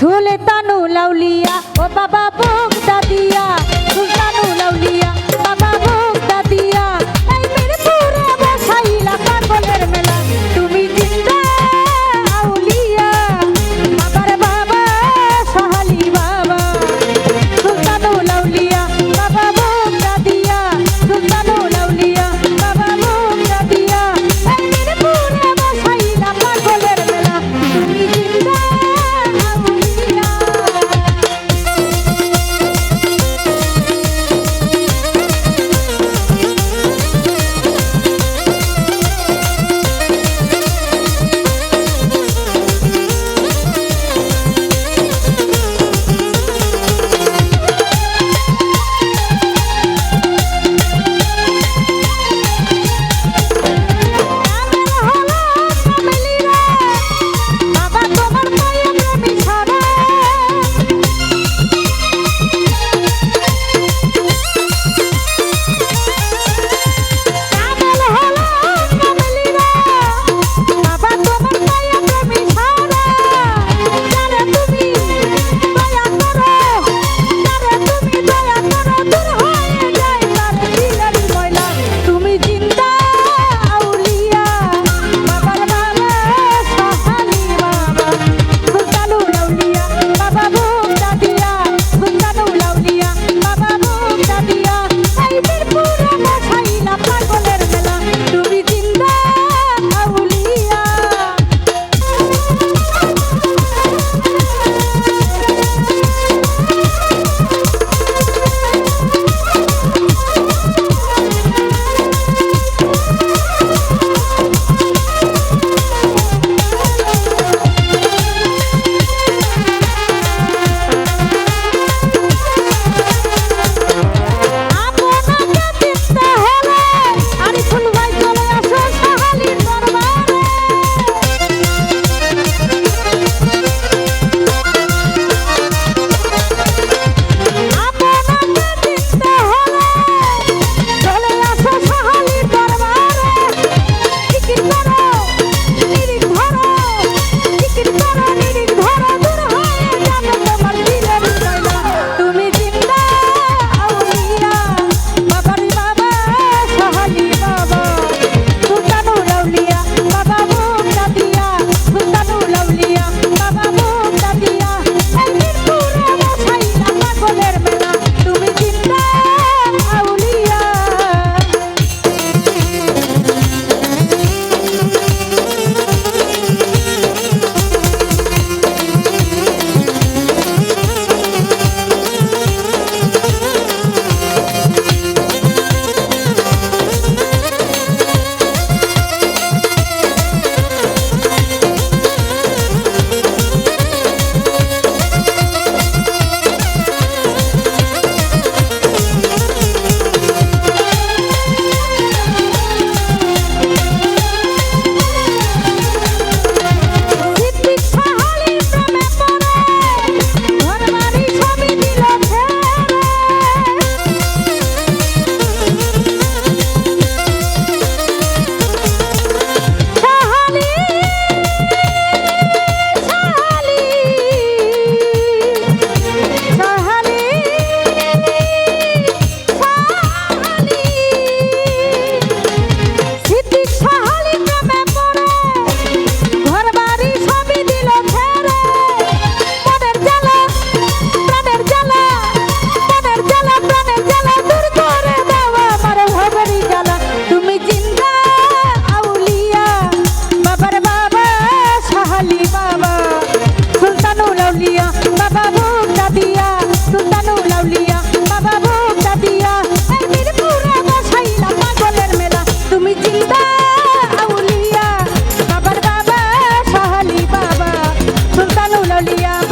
সুলতানু লাউলিয়া ও বাবা বুক দাদিয়া সুলতানু লাউলিয়া। Italia.